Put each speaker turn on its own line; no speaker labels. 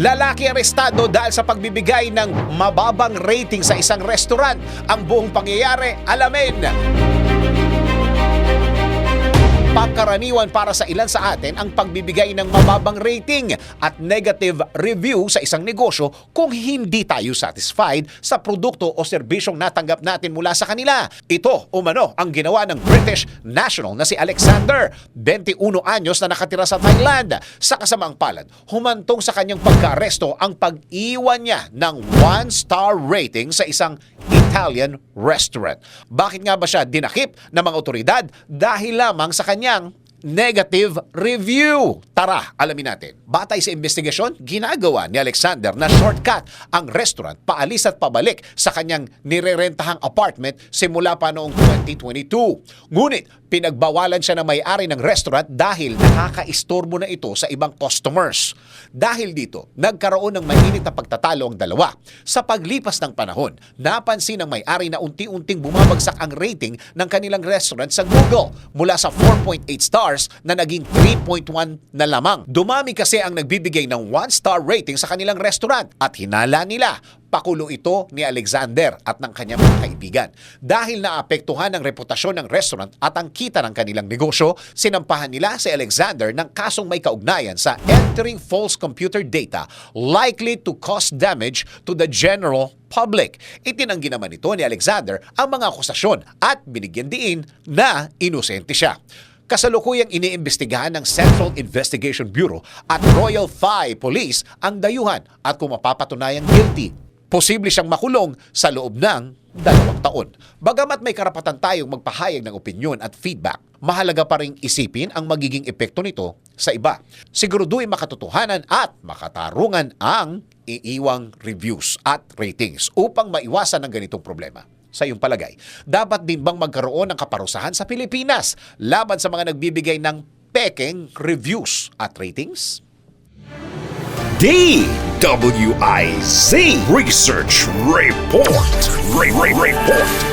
Lalaki arestado dahil sa pagbibigay ng mababang rating sa isang restaurant. Ang buong pangyayari, alamin. Pangkaraniwan para sa ilan sa atin ang pagbibigay ng mababang rating at negative review sa isang negosyo kung hindi tayo satisfied sa produkto o serbisyong natanggap natin mula sa kanila. Ito, umano, ang ginawa ng British national na si Alexander, 21 anyos na nakatira sa Thailand. Sa kasamaang palad, humantong sa kanyang pagkaaresto ang pag-iwan niya ng one-star rating sa isang Italian restaurant. Bakit nga ba siya dinakip ng mga otoridad? Dahil lamang sa kanyang negative review. Tara, alamin natin. Batay sa investigasyon, ginagawa ni Alexander na shortcut ang restaurant paalis at pabalik sa kanyang nirerentahang apartment simula pa noong 2022. Ngunit, pinagbawalan siya ng may-ari ng restaurant dahil nakakaistorbo na ito sa ibang customers. Dahil dito, nagkaroon ng mainit na pagtatalo ang dalawa. Sa paglipas ng panahon, napansin ng may-ari na unti-unting bumabagsak ang rating ng kanilang restaurant sa Google mula sa 4.8 stars na naging 3.1 na lamang. Dumami kasi ang nagbibigay ng 1-star rating sa kanilang restaurant at hinala nila pakulo ito ni Alexander at ng kanyang mga kaibigan. Dahil naapektuhan ang reputasyon ng restaurant at ang kita ng kanilang negosyo, sinampahan nila si Alexander ng kasong may kaugnayan sa entering false computer data likely to cause damage to the general public. Itinanggi naman ito ni Alexander ang mga akusasyon at binigyan diin na inosente siya kasalukuyang iniimbestigahan ng Central Investigation Bureau at Royal Thai Police ang dayuhan at kung mapapatunayang guilty, posible siyang makulong sa loob ng dalawang taon. Bagamat may karapatan tayong magpahayag ng opinyon at feedback, mahalaga pa rin isipin ang magiging epekto nito sa iba. Siguraduhin makatotohanan at makatarungan ang iiwang reviews at ratings upang maiwasan ang ganitong problema sa iyong palagay? Dapat din bang magkaroon ng kaparusahan sa Pilipinas laban sa mga nagbibigay ng pekeng reviews at ratings?
DWIZ Research Report. Re- Re- Report.